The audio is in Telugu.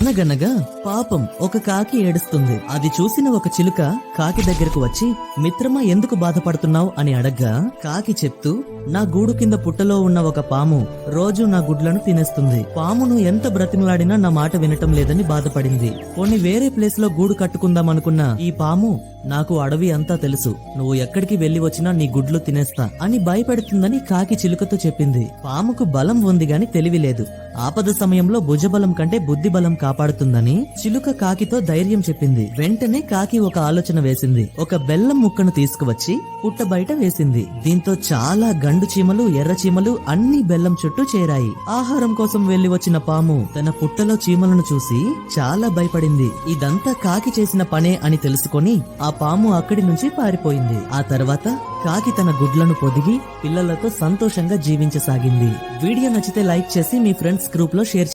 అనగనగా పాపం ఒక కాకి ఏడుస్తుంది. అది చూసిన ఒక చిలుక కాకి దగ్గరకు వచ్చి మిత్రమా ఎందుకు బాధపడుతున్నావు అని అడగ్గా కాకి చెప్తూ నా గూడు కింద పుట్టలో ఉన్న ఒక పాము రోజు నా గుడ్లను తినేస్తుంది. పామును ఎంత బ్రతిమలాడినా నా మాట వినటం లేదని బాధపడింది. కొన్ని వేరే ప్లేస్లో గూడు కట్టుకుందాం అనుకున్న ఈ పాము నాకు అడవి అంతా తెలుసు. నువ్వు ఎక్కడికి వెళ్ళి వచ్చినా నీ గుడ్లు తినేస్తా అని భయపెడుతుందని కాకి చిలుకతో చెప్పింది. పాముకు బలం ఉంది గాని తెలివి లేదు. ఆపద సమయంలో భుజబలం కంటే బుద్ధి బలం కాపాడుతుందని చిలుక కాకితో ధైర్యం చెప్పింది. వెంటనే కాకి ఒక ఆలోచన వేసింది. ఒక బెల్లం ముక్కను తీసుకువచ్చి పుట్ట బయట వేసింది. దీంతో చాలా గండు చీమలు ఎర్ర చీమలు అన్ని బెల్లం చుట్టూ చేరాయి. ఆహారం కోసం వెళ్ళి వచ్చిన పాము తన పుట్టలో చీమలను చూసి చాలా భయపడింది. ఇదంతా కాకి చేసిన పనే అని తెలుసుకొని ఆ పాము అక్కడి నుంచి పారిపోయింది. ఆ తర్వాత కాకి తన గుడ్లను పొదిగి పిల్లలతో సంతోషంగా జీవించసాగింది. వీడియో నచ్చితే లైక్ చేసి మీ ఫ్రెండ్స్ గ్రూప్లో షేర్